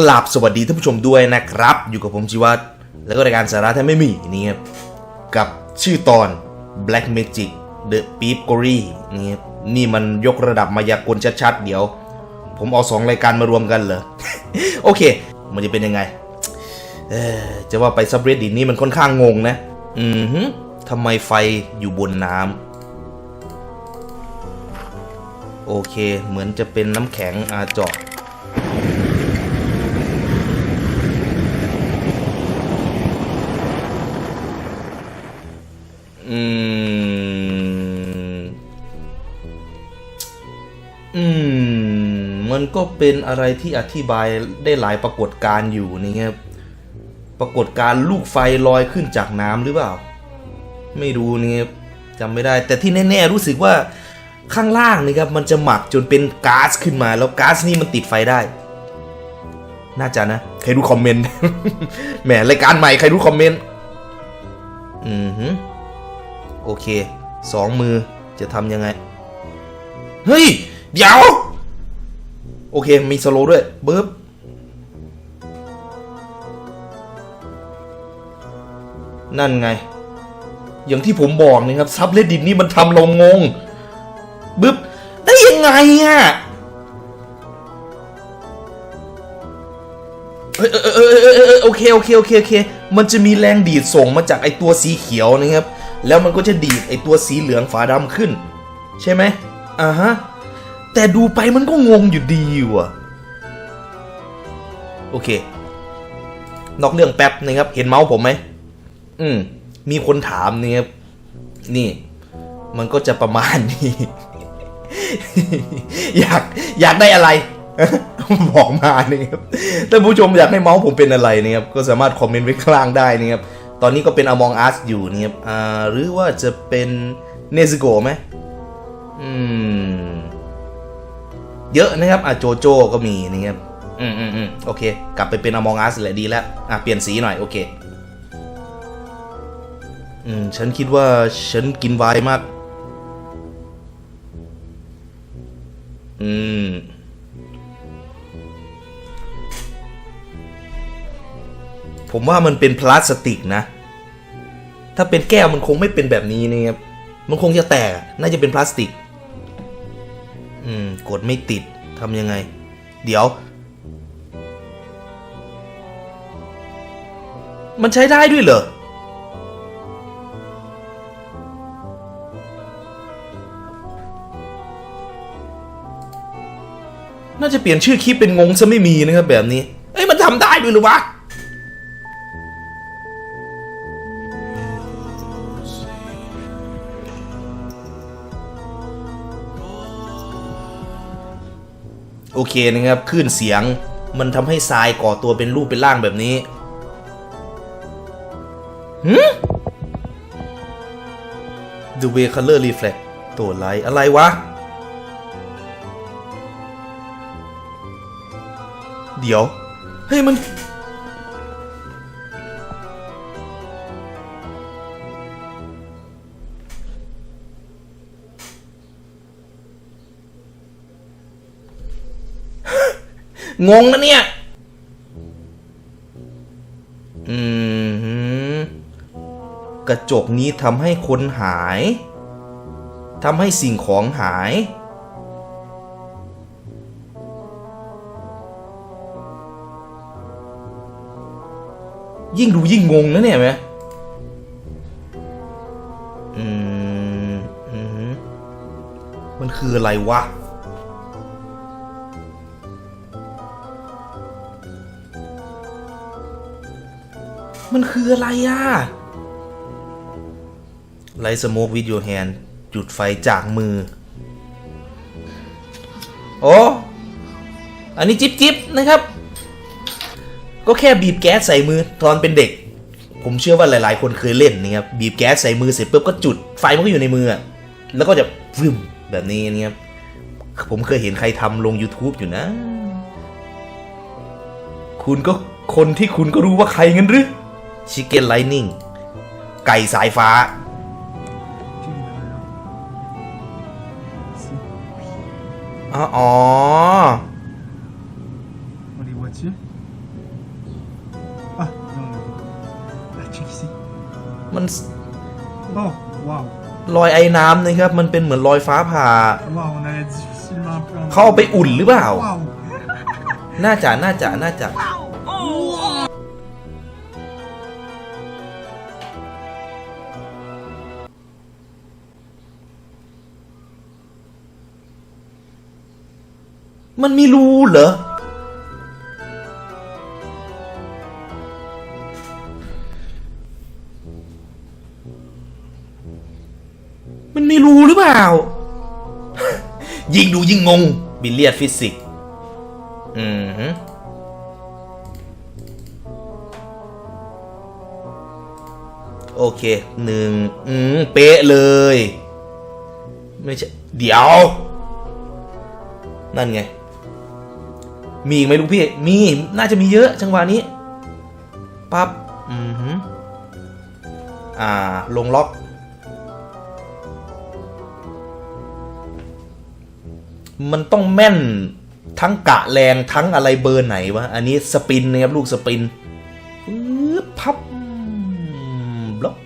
กราบสวัสดีท่านผู้ชมด้วยนะครับ อยู่กับผมชีวัตแล้วก็รายการสาระแท้ไม่มีนี่ครับกับชื่อตอน Black Magic The Peep Gory นี่ครับนี่มันยกระดับมายากลชัดๆ เดี๋ยว ผมเอาสองรายการมารวมกันเหรอ โอเค มันจะเป็นยังไง เออจะว่าไปซับเรดดินี่มันค่อนข้างงงนะ อือฮึทำไมไฟอยู่บนน้ำโอเค เหมือนจะเป็นน้ำแข็งอาเจาะ ก็เป็นอะไรที่อธิบายได้หลายปรากฏการณ์อยู่นี่ครับปรากฏการณ์ลูกไฟลอยขึ้นจากน้ำหรือเปล่า ไม่รู้นี่ครับจำไม่ได้ แต่ที่แน่ ๆ รู้สึกว่าข้างล่างนี่ครับมันจะหมักจนเป็นก๊าซขึ้นมา แล้วก๊าซนี่มันติดไฟได้ น่าจะนะ ใครรู้คอมเมนต์แหมรายการใหม่ใครรู้คอมเมนต์อือหือโอเคสองมือจะทำยังไง เฮ้ย เดี๋ยว โอเค มีสโลด้วยเบิร์บนั่นไง อย่างที่ผมบอกนะครับ ซับเลดดินนี่มันทำเรางงบึ๊บ ได้ยังไงอะเอยเอยเอยเอยเอยเอยโอเคโอเคโอเคโอเค มันจะมีแรงดีดส่งมาจากไอตัวสีเขียวนะครับ แล้วมันก็จะดีดไอตัวสีเหลืองฝาดำขึ้น ใช่ไหมอ่าฮะ แต่ดูไปมันก็งงอยู่ดีว่ะ โอเค นอกเรื่องแป๊บนะครับ เห็นเมาส์ผมไหม อืม มีคนถามนี่ครับ นี่ มันก็จะประมาณนี้ อยาก อยากได้อะไร บอกมานี่ครับ ถ้าผู้ชมอยากให้เมาส์ผมเป็นอะไรนี่ครับ ก็สามารถคอมเมนต์ไว้ข้างล่างได้นี่ครับ ตอนนี้ก็เป็น Among Us อยู่นี่ครับ อ่า หรือว่าจะเป็นเนซ g o ไหมอืม เยอะนะครับอะโจโจก็มีนะครับอืมอืมอืมโอเค กลับไปเป็น Among Us แหละดีแล้วอะเปลี่ยนสีหน่อยโอเคอืมฉันคิดว่าฉันกินไวน์มาก อืมผมว่ามันเป็นพลาสติกนะ ถ้าเป็นแก้วมันคงไม่เป็นแบบนี้นะครับ มันคงจะแตกอะน่าจะเป็นพลาสติกอืม กดไม่ติดทำยังไง เดี๋ยว มันใช้ได้ด้วยเหรอ น่าจะเปลี่ยนชื่อคลิปเป็นงงซะไม่มีนะครับแบบนี้ เอ้ยมันทำได้ด้วยหรือวะ อเคนะครับคลื่นเสียงมันทำให้ทรายก่อตัวเป็นรูปเป็นร่างแบบนี้หืม The way color reflect ตัวไลท์อะไรวะ เดี๋ยว เฮ้ยมัน งงนะเนี่ย อืมกระจกนี้ทำให้คนหายทำให้สิ่งของหาย ยิ่งดูยิ่งงงนะเนี่ยไหมอืม อืม มันคืออะไรวะ มันคืออะไรอะไลท์สโมกวิด your hand จุดไฟจากมือ โอ้อันนี้จิ๊บจิ๊บนะครับ ก็แค่บีบแก๊สใส่มือตอนเป็นเด็ก ผมเชื่อว่าหลาย ๆ คนเคยเล่นนะครับบีบแก๊สใส่มือเสร็จปุ๊บก็จุดไฟมันก็อยู่ในมือ แล้วก็จะฟึมแบบนี้นะครับผมเคยเห็นใครทำลง YouTube อยู่นะ คุณก็คนที่คุณก็รู้ว่าใครงั้นหรือ ชิเก้นไลนิ่ง ไก่สายฟ้า อ๋อ On les voit dessus Ah, non, non. Ah, check ici. มัน Oh, waouh. รอยไอ้น้ำนะครับ มันเป็นเหมือนรอยฟ้าผ่า Waouh, on allait difficilement un peu. เขาเอาไปอุ่นหรือเปล่า Waouh. น่าจะ น่าจะ น่าจะ Waouh. มันมีรูเหรอ มันมีรูหรือเปล่า ยิ่งดูยิ่งงง บิลเลียดฟิสิกส์อืมโอเคหนึ่งอืมเป๊ะเลย ไม่ใช่ เดี๋ยว นั่นไง มีไหมลูกพี่ มี น่าจะมีเยอะจังหวะนี้ ปั๊บ อืมฮึอ่า ลงล็อก มันต้องแม่นทั้งกะแรงทั้งอะไรเบอร์ไหนวะ อันนี้สปินนะครับลูกสปินปึ๊บพับบล็อก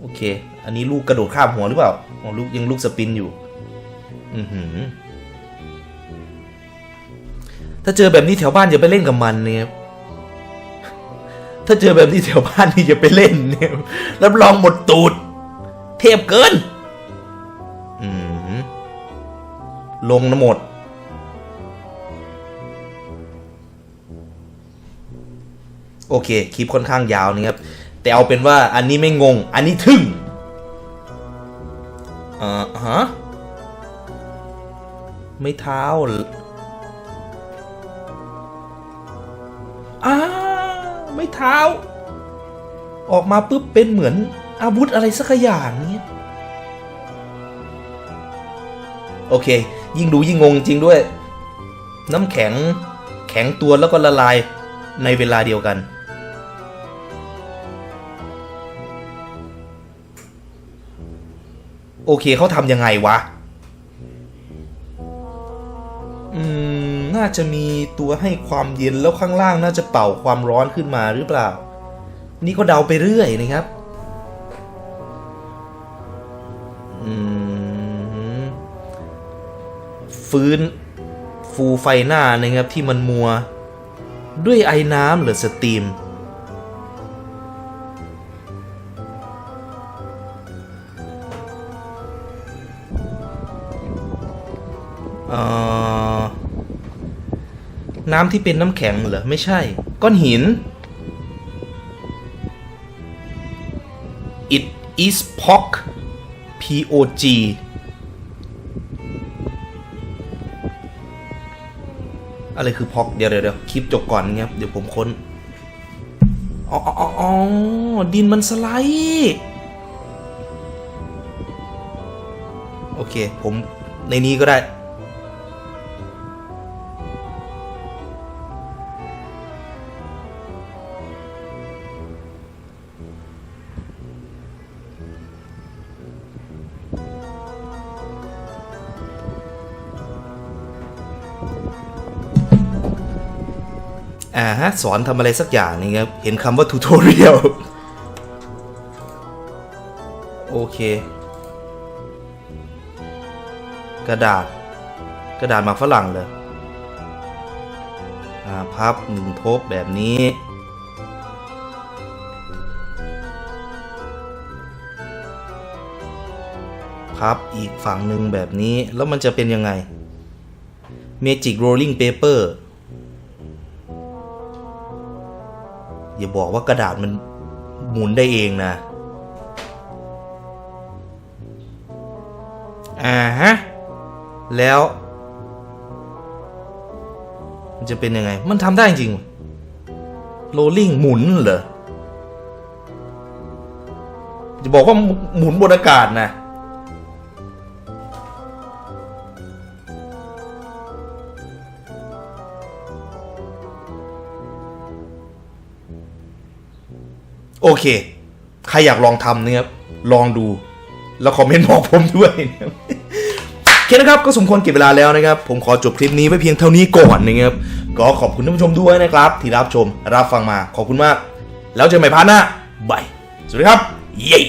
โอเค อันนี้ลูกกระโดดข้ามหัวหรือเปล่า อ๋อ ลูกยังลูกสปินอยู่ อือหือ ถ้าเจอแบบนี้แถวบ้านอย่าไปเล่นกับมันเนี่ยถ้าเจอแบบนี้แถวบ้านนี่อย่าไปเล่นเนี่ยรับรองหมดตูด เทพเกินอืมลงน้ำหมด โอเค คลิปค่อนข้างยาวนะครับ แต่เอาเป็นว่าอันนี้ไม่งง อันนี้ทึ่งอ่าฮะ ไม่เท้า ไม่เท้า ออกมาปุ๊บเป็นเหมือนอาวุธอะไรสักอย่างเนี้ยโอเค ยิ่งดูยิ่งงงจริงด้วย น้ำแข็งแข็งตัวแล้วก็ละลายในเวลาเดียวกันโอเคเขาทำยังไงวะ อืม น่าจะมีตัวให้ความเย็นแล้วข้างล่างน่าจะเป่าความร้อนขึ้นมาหรือเปล่า นี่ก็เดาไปเรื่อยนะครับฟื้นฟูไฟหน้านะครับที่มันมัว ด้วยไอ้น้ำหรือสตรีม น้ำที่เป็นน้ำแข็งเหรอ ไม่ใช่ ก้อนหิน it is pog p o g อะไรคือพอกเดี๋ยวเดี๋ยวคลิปจบก่อนนะครับเดี๋ยวผมค้น อ๋ออ๋อดินมันสไลด์โอเค ผมในนี้ก็ได้ะสอนทำอะไรสักอย่างนี่ครับ เห็นคำว่าทูทอเรียลโอเค กระดาษ กระดาษหมากฝรั่งเลยอ่าพับหนึ่งทบแบบนี้พับอีกฝั่งหนึ่งแบบนี้แล้วมันจะเป็นยังไง Magic Rolling Paper อย่าบอกว่ากระดาษมันหมุนได้เองนะ อ่าฮะ แล้ว มันจะเป็นยังไง มันทำได้จริงโรลลิ่งหมุนเหรอจะบอกว่าหมุนบนอากาศนะ โอเค ใครอยากลองทำนะครับลองดู แล้วคอมเมนต์บอกผมด้วยนะครับโอเคนะครับก็สมควรเก็บเวลาแล้วนะครับ ผมขอจบคลิปนี้ไว้เพียงเท่านี้ก่อนนะครับก็ขอบคุณท่านผู้ชมด้วยนะครับ ที่รับชมรับฟังมาขอบคุณมาก แล้วเจอกันใหม่พาร์ทหน้าบายสวัสดีครับ เย้